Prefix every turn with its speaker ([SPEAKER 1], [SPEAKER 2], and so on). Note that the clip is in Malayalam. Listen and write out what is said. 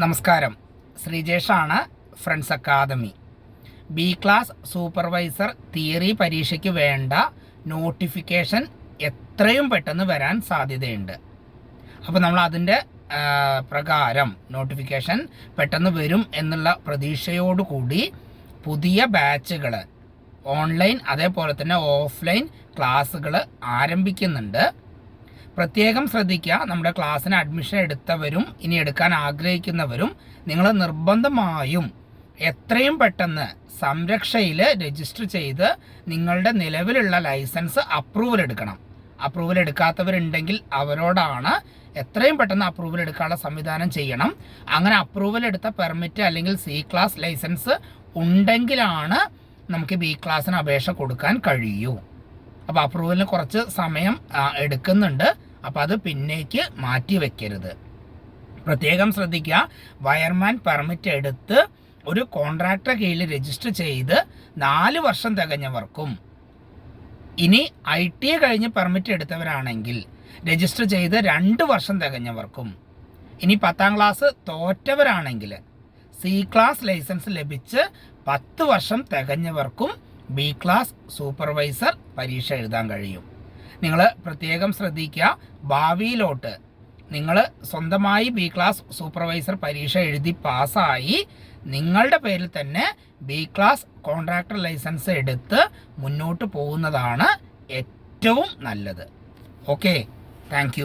[SPEAKER 1] നമസ്കാരം. ശ്രീജേഷാണ് friends academy. B class supervisor theory പരീക്ഷയ്ക്ക് വേണ്ട നോട്ടിഫിക്കേഷൻ എത്രയും പെട്ടെന്ന് വരാൻ സാധ്യതയുണ്ട്. അപ്പോൾ നമ്മൾ അതിന്റെ പ്രകാരം നോട്ടിഫിക്കേഷൻ പെട്ടെന്ന് വരും എന്നുള്ള പ്രതീക്ഷയോടുകൂടി പുതിയ ബാച്ചുകൾ ഓൺലൈൻ അതേപോലെ തന്നെ ഓഫ്ലൈൻ ക്ലാസ്സുകൾ ആരംഭിക്കുന്നുണ്ട്. പ്രത്യേകം ശ്രദ്ധിക്കുക. നമ്മുടെ ക്ലാസ്സിന് അഡ്മിഷൻ എടുത്തവരും ഇനി എടുക്കാൻ ആഗ്രഹിക്കുന്നവരും നിങ്ങൾ നിർബന്ധമായും എത്രയും പെട്ടെന്ന് സംരക്ഷയിൽ രജിസ്റ്റർ ചെയ്ത് നിങ്ങളുടെ നിലവിലുള്ള ലൈസൻസ് അപ്രൂവൽ എടുക്കണം. അപ്രൂവൽ എടുക്കാത്തവരുണ്ടെങ്കിൽ അവരോടാണ് എത്രയും പെട്ടെന്ന് അപ്രൂവൽ എടുക്കാനുള്ള സംവിധാനം ചെയ്യണം. അങ്ങനെ അപ്രൂവൽ എടുത്ത പെർമിറ്റ് അല്ലെങ്കിൽ സി ക്ലാസ് ലൈസൻസ് ഉണ്ടെങ്കിലാണ് നമുക്ക് ബി ക്ലാസ്സിന് അപേക്ഷ കൊടുക്കാൻ കഴിയൂ. അപ്പോൾ അപ്രൂവലിന് കുറച്ച് സമയം എടുക്കുന്നുണ്ട്. അപ്പോൾ അത് പിന്നേക്ക് മാറ്റി വെക്കരുത്. പ്രത്യേകം ശ്രദ്ധിക്കുക വയർമാൻ പെർമിറ്റ് എടുത്ത് ഒരു കോൺട്രാക്ടർ കീഴിൽ രജിസ്റ്റർ ചെയ്ത് നാല് വർഷം തികഞ്ഞവർക്കും. ഇനി ഐ ടി കഴിഞ്ഞ് പെർമിറ്റ് എടുത്തവരാണെങ്കിൽ രജിസ്റ്റർ ചെയ്ത് രണ്ട് വർഷം തികഞ്ഞവർക്കും. ഇനി പത്താം ക്ലാസ് തോറ്റവരാണെങ്കിൽ സി ക്ലാസ് ലൈസൻസ് ലഭിച്ച് പത്ത് വർഷം തികഞ്ഞവർക്കും ബി ക്ലാസ് സൂപ്പർവൈസർ പരീക്ഷ എഴുതാൻ കഴിയും. നിങ്ങൾ പ്രത്യേകം ശ്രദ്ധിക്കുക. ഭാവിയിലോട്ട് നിങ്ങൾ സ്വന്തമായി ബി ക്ലാസ് സൂപ്പർവൈസർ പരീക്ഷ എഴുതി പാസ്സായി നിങ്ങളുടെ പേരിൽ തന്നെ ബി ക്ലാസ് കോൺട്രാക്ടർ ലൈസൻസ് എടുത്ത് മുന്നോട്ട് പോകുന്നതാണ് ഏറ്റവും നല്ലത്. Okay thank